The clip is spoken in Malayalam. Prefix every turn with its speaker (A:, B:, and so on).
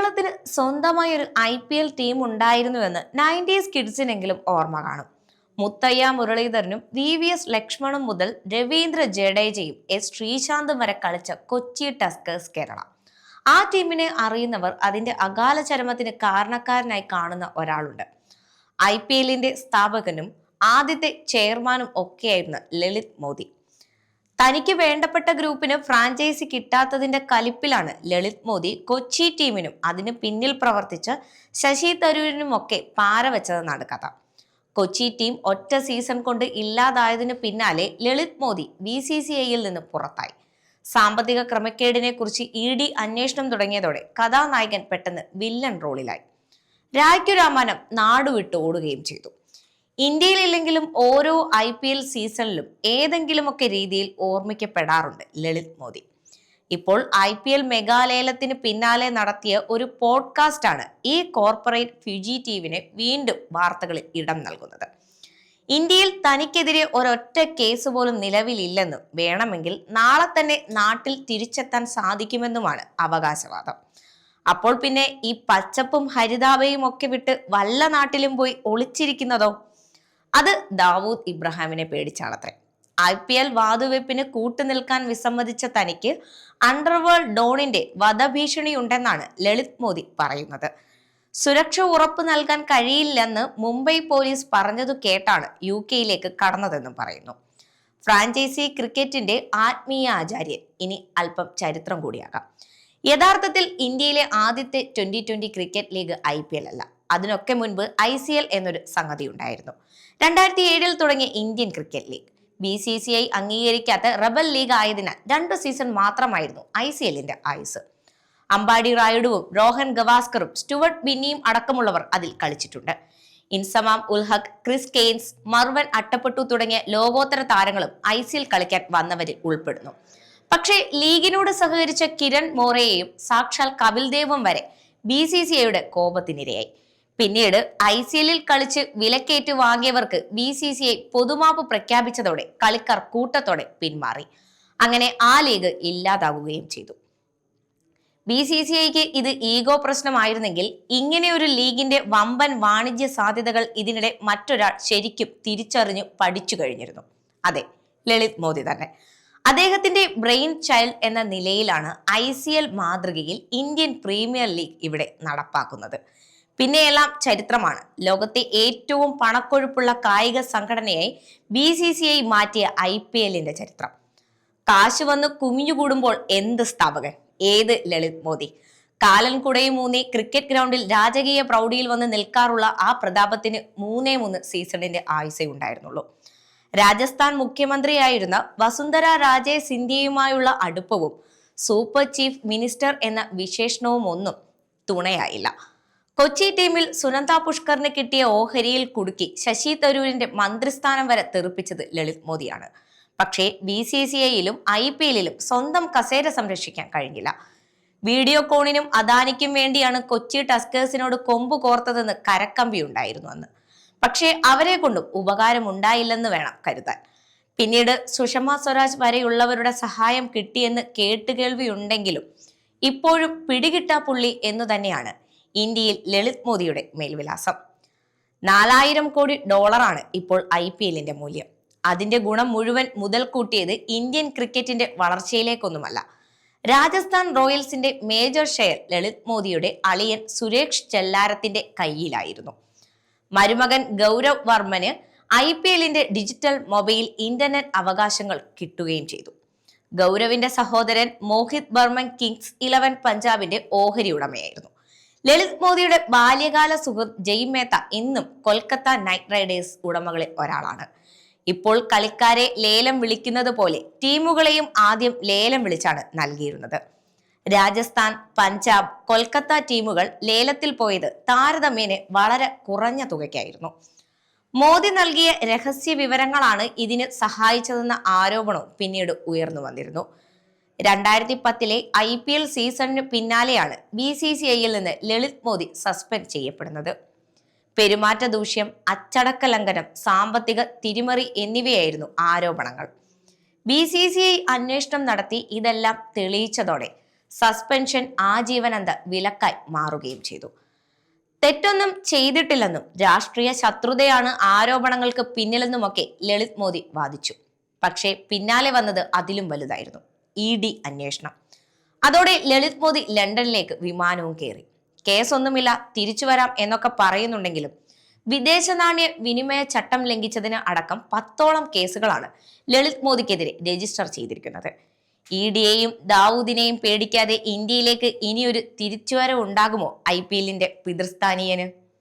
A: കേരളത്തിന് സ്വന്തമായി ഒരു ഐ പി എൽ ടീം ഉണ്ടായിരുന്നുവെന്ന് നയന്റീസ് കിഡ്സിനെങ്കിലും ഓർമ്മ കാണും. മുത്തയ്യ മുരളീധരനും വി വി എസ് ലക്ഷ്മണും മുതൽ രവീന്ദ്ര ജഡേജയും എസ് ശ്രീശാന്തും വരെ കളിച്ച കൊച്ചി ടസ്കേഴ്സ് കേരള. ആ ടീമിനെ അറിയുന്നവർ അതിന്റെ അകാല ചരമത്തിന് കാരണക്കാരനായി കാണുന്ന ഒരാളുണ്ട്. ഐ പി എല്ലിന്റെ സ്ഥാപകനും ആദ്യത്തെ ചെയർമാനും ഒക്കെയായിരുന്ന ലളിത് മോദി. തനിക്ക് വേണ്ടപ്പെട്ട ഗ്രൂപ്പിന് ഫ്രാഞ്ചൈസി കിട്ടാത്തതിന്റെ കലിപ്പിലാണ് ലളിത് മോദി കൊച്ചി ടീമിനും അതിന് പിന്നിൽ പ്രവർത്തിച്ച് ശശി തരൂരിനുമൊക്കെ പാര വെച്ചതെന്നാണ് കഥ. കൊച്ചി ടീം ഒറ്റ സീസൺ കൊണ്ട് ഇല്ലാതായതിനു പിന്നാലെ Lalit Modi B C C ഐയിൽ നിന്ന് പുറത്തായി. സാമ്പത്തിക ക്രമക്കേടിനെ കുറിച്ച് ഇ ഡി അന്വേഷണം തുടങ്ങിയതോടെ കഥാനായകൻ പെട്ടെന്ന് വില്ലൻ റോളിലായി. രായ്ക്കു നാടുവിട്ട് ഓടുകയും ചെയ്തു. ഇന്ത്യയിലില്ലെങ്കിലും ഓരോ ഐ പി എൽ സീസണിലും ഏതെങ്കിലുമൊക്കെ രീതിയിൽ ഓർമ്മിക്കപ്പെടാറുണ്ട് ലളിത് മോദി. ഇപ്പോൾ ഐ പി എൽ മെഗാലേലത്തിന് പിന്നാലെ നടത്തിയ ഒരു പോഡ്കാസ്റ്റാണ് ഈ കോർപ്പറേറ്റ് ഫ്യൂജി ഫ്യൂജിറ്റീവിന് വീണ്ടും വാർത്തകളിൽ ഇടം നൽകുന്നത്. ഇന്ത്യയിൽ തനിക്കെതിരെ ഒരൊറ്റ കേസ് പോലും നിലവിലില്ലെന്നും വേണമെങ്കിൽ നാളെ തന്നെ നാട്ടിൽ തിരിച്ചെത്താൻ സാധിക്കുമെന്നുമാണ് അവകാശവാദം. അപ്പോൾ പിന്നെ ഈ പച്ചപ്പും ഹരിതാപയും ഒക്കെ വിട്ട് വല്ല നാട്ടിലും പോയി ഒളിച്ചിരിക്കുന്നതോ? അത് ദാവൂദ് ഇബ്രാഹിമിനെ പേടിച്ചാണത്രേ. ഐ പി എൽ വാതുവെപ്പിന് കൂട്ടുനിൽക്കാൻ വിസമ്മതിച്ച തനിക്ക് അണ്ടർവേൾഡ് ഡോണിന്റെ വധഭീഷണി ഉണ്ടെന്നാണ് ലളിത് മോദി പറയുന്നത്. സുരക്ഷ ഉറപ്പ് നൽകാൻ കഴിയില്ലെന്ന് മുംബൈ പോലീസ് പറഞ്ഞതു കേട്ടാണ് യു കെയിലേക്ക് കടന്നതെന്നും പറയുന്നു. ഫ്രാഞ്ചൈസി ക്രിക്കറ്റിന്റെ ആത്മീയ ആചാര്യൻ. ഇനി അല്പം ചരിത്രം കൂടിയാകാം. യഥാർത്ഥത്തിൽ ഇന്ത്യയിലെ ആദ്യത്തെ twenty twenty cricket league I അല്ല. അതിനൊക്കെ മുൻപ് ഐ സി എൽ എന്നൊരു സംഗതി ഉണ്ടായിരുന്നു. രണ്ടായിരത്തി ഏഴിൽ തുടങ്ങിയ Indian cricket league. B C C I അംഗീകരിക്കാത്ത റബൽ ലീഗ് ആയതിനാൽ രണ്ട് സീസൺ മാത്രമായിരുന്നു ഐ സി എല്ലിന്റെ ആയുസ്. അമ്പാടി റായുഡുവും രോഹൻ ഗവാസ്കറും സ്റ്റുവർട്ട് ബിന്നിയും അടക്കമുള്ളവർ അതിൽ കളിച്ചിട്ടുണ്ട്. ഇൻസമാം ഉൽഹക് ക്രിസ് കെയ്ൻസ് മർവൻ അട്ടപ്പെട്ടു തുടങ്ങിയ ലോകോത്തര താരങ്ങളും ഐ സി എൽ കളിക്കാൻ വന്നവരിൽ ഉൾപ്പെടുന്നു. പക്ഷേ ലീഗിനോട് സഹകരിച്ച കിരൺ മോറയെയും സാക്ഷാൽ കപിൽ ദേവും വരെ ബി സി സി ഐയുടെ കോപത്തിനിരയായി. പിന്നീട് ഐ സി എല്ലിൽ കളിച്ച് വിലക്കേറ്റ് വാങ്ങിയവർക്ക് ബി സി സി ഐ പൊതുമാപ്പ് പ്രഖ്യാപിച്ചതോടെ കളിക്കാർ കൂട്ടത്തോടെ പിന്മാറി. അങ്ങനെ ആ ലീഗ് ഇല്ലാതാവുകയും ചെയ്തു. ബി സി സി ഐക്ക് ഇത് ഈഗോ പ്രശ്നമായിരുന്നെങ്കിൽ ഇങ്ങനെ ഒരു ലീഗിന്റെ വമ്പൻ വാണിജ്യ സാധ്യതകൾ ഇതിനിടെ മറ്റൊരാൾ ശരിക്കും തിരിച്ചറിഞ്ഞു പഠിച്ചു കഴിഞ്ഞിരുന്നു. അതെ ലളിത് മോദി തന്നെ. അദ്ദേഹത്തിന്റെ ബ്രെയിൻ ചൈൽഡ് എന്ന നിലയിലാണ് ഐ സി എൽ മാതൃകയിൽ ഇന്ത്യൻ പ്രീമിയർ ലീഗ് ഇവിടെ നടപ്പാക്കുന്നത്. പിന്നെയെല്ലാം ചരിത്രമാണ്. ലോകത്തെ ഏറ്റവും പണക്കൊഴുപ്പുള്ള കായിക സംഘടനയായി ബി സി സി ഐ മാറ്റിയ ഐ പി എല്ലിന്റെ ചരിത്രം. കാശ് വന്ന് കുമിഞ്ഞുകൂടുമ്പോൾ എന്ത് സ്ഥാപകൻ? ഏത് ലളിത് മോദി? കാലൻ കുടയും മൂന്നി ക്രിക്കറ്റ് ഗ്രൗണ്ടിൽ രാജകീയ പ്രൗഢിയിൽ വന്ന് നിൽക്കാറുള്ള ആ പ്രതാപത്തിന് മൂന്നേ മൂന്ന് സീസണിന്റെ ആയുസേ ഉണ്ടായിരുന്നുള്ളൂ. രാജസ്ഥാൻ മുഖ്യമന്ത്രിയായിരുന്ന വസുന്ധര രാജേ സിന്ധ്യയുമായുള്ള അടുപ്പവും സൂപ്പർ ചീഫ് മിനിസ്റ്റർ എന്ന വിശേഷണവും ഒന്നും തുണയായില്ല. കൊച്ചി ടീമിൽ സുനന്ദ പുഷ്കറിന് കിട്ടിയ ഓഹരിയിൽ കുടുക്കി ശശി തരൂരിന്റെ മന്ത്രിസ്ഥാനം വരെ തെറിപ്പിച്ചത് ലളിത് മോദിയാണ്. പക്ഷേ ബി സി സി ഐയിലും ഐ പി എല്ലിലും സ്വന്തം കസേര സംരക്ഷിക്കാൻ കഴിഞ്ഞില്ല. വീഡിയോ കോണിനും അദാനിക്കും വേണ്ടിയാണ് കൊച്ചി ടസ്കേഴ്സിനോട് കൊമ്പ് കോർത്തതെന്ന് കരക്കമ്പി ഉണ്ടായിരുന്നു അന്ന്. പക്ഷേ അവരെ കൊണ്ടും ഉപകാരം ഉണ്ടായില്ലെന്ന് വേണം കരുതാൻ. പിന്നീട് സുഷമ സ്വരാജ് വരെയുള്ളവരുടെ സഹായം കിട്ടിയെന്ന് കേട്ടുകേൾവിയുണ്ടെങ്കിലും ഇപ്പോഴും പിടികിട്ടാ പുള്ളി എന്നു തന്നെയാണ് ഇന്ത്യയിൽ ലളിത് മോദിയുടെ മേൽവിലാസം. നാലായിരം കോടി ഡോളറാണ് ഇപ്പോൾ ഐ പി എല്ലിന്റെ മൂല്യം. അതിന്റെ ഗുണം മുഴുവൻ മുതൽ കൂട്ടിയത് ഇന്ത്യൻ ക്രിക്കറ്റിന്റെ വളർച്ചയിലേക്കൊന്നുമല്ല. രാജസ്ഥാൻ റോയൽസിന്റെ മേജർ ഷെയർ ലളിത് മോദിയുടെ അളിയൻ സുരേഷ് ചെല്ലാരത്തിന്റെ കയ്യിലായിരുന്നു മരുമകൻ ഗൗരവ് വർമ്മന് ഐ പി എല്ലിന്റെ ഡിജിറ്റൽ മൊബൈൽ ഇന്റർനെറ്റ് അവകാശങ്ങൾ കിട്ടുകയും ചെയ്തു. ഗൗരവിന്റെ സഹോദരൻ മോഹിത് ബർമൻ കിങ്സ് ഇലവൻ പഞ്ചാബിന്റെ ഓഹരി ഉടമയായിരുന്നു. ലളിത് മോദിയുടെ ബാല്യകാല സുഹൃത്ത് ജയ് മേത്ത ഇന്നും കൊൽക്കത്ത നൈറ്റ് റൈഡേഴ്സ് ഉടമകളിൽ ഒരാളാണ്. ഇപ്പോൾ കളിക്കാരെ ലേലം വിളിക്കുന്നത് പോലെ ടീമുകളെയും ആദ്യം ലേലം വിളിച്ചാണ് നൽകിയിരുന്നത്. രാജസ്ഥാൻ പഞ്ചാബ് കൊൽക്കത്ത ടീമുകൾ ലേലത്തിൽ പോയത് താരതമ്യേന വളരെ കുറഞ്ഞ തുകയ്ക്കായിരുന്നു. മോദി നൽകിയ രഹസ്യ വിവരങ്ങളാണ് ഇതിന് സഹായിച്ചതെന്ന ആരോപണവും പിന്നീട് ഉയർന്നു വന്നിരുന്നു. രണ്ടായിരത്തി പത്തിലെ ഐ പി എൽ സീസണിന് പിന്നാലെയാണ് ബി സി സി ഐയിൽ നിന്ന് ലളിത് മോദി സസ്പെൻഡ് ചെയ്യപ്പെടുന്നത്. പെരുമാറ്റ ദൂഷ്യം അച്ചടക്ക ലംഘനം സാമ്പത്തിക തിരിമറി എന്നിവയായിരുന്നു ആരോപണങ്ങൾ. ബി സി സി ഐ അന്വേഷണം നടത്തി ഇതെല്ലാം തെളിയിച്ചതോടെ സസ്പെൻഷൻ ആജീവനന്ത വിലക്കായി മാറുകയും ചെയ്തു. തെറ്റൊന്നും ചെയ്തിട്ടില്ലെന്നും രാഷ്ട്രീയ ശത്രുതയാണ് ആരോപണങ്ങൾക്ക് പിന്നിലെന്നുമൊക്കെ ലളിത് മോദി വാദിച്ചു. പക്ഷേ പിന്നാലെ വന്നത് അതിലും വലുതായിരുന്നു. ഇ ഡി അന്വേഷണം. അതോടെ ലളിത് മോദി ലണ്ടനിലേക്ക് വിമാനവും കയറി. കേസൊന്നുമില്ല തിരിച്ചു വരാം എന്നൊക്കെ പറയുന്നുണ്ടെങ്കിലും വിദേശ നാണ്യ വിനിമയ ചട്ടം ലംഘിച്ചതിന് അടക്കം പത്തോളം കേസുകളാണ് ലളിത് മോദിക്കെതിരെ രജിസ്റ്റർ ചെയ്തിരിക്കുന്നത്. ഇ ഡിയെയും ദാവൂദിനെയും പേടിക്കാതെ ഇന്ത്യയിലേക്ക് ഇനിയൊരു തിരിച്ചുവരവ് ഉണ്ടാകുമോ ഐ പി എല്ലിന്റെ പിതൃസ്ഥാനീയന്?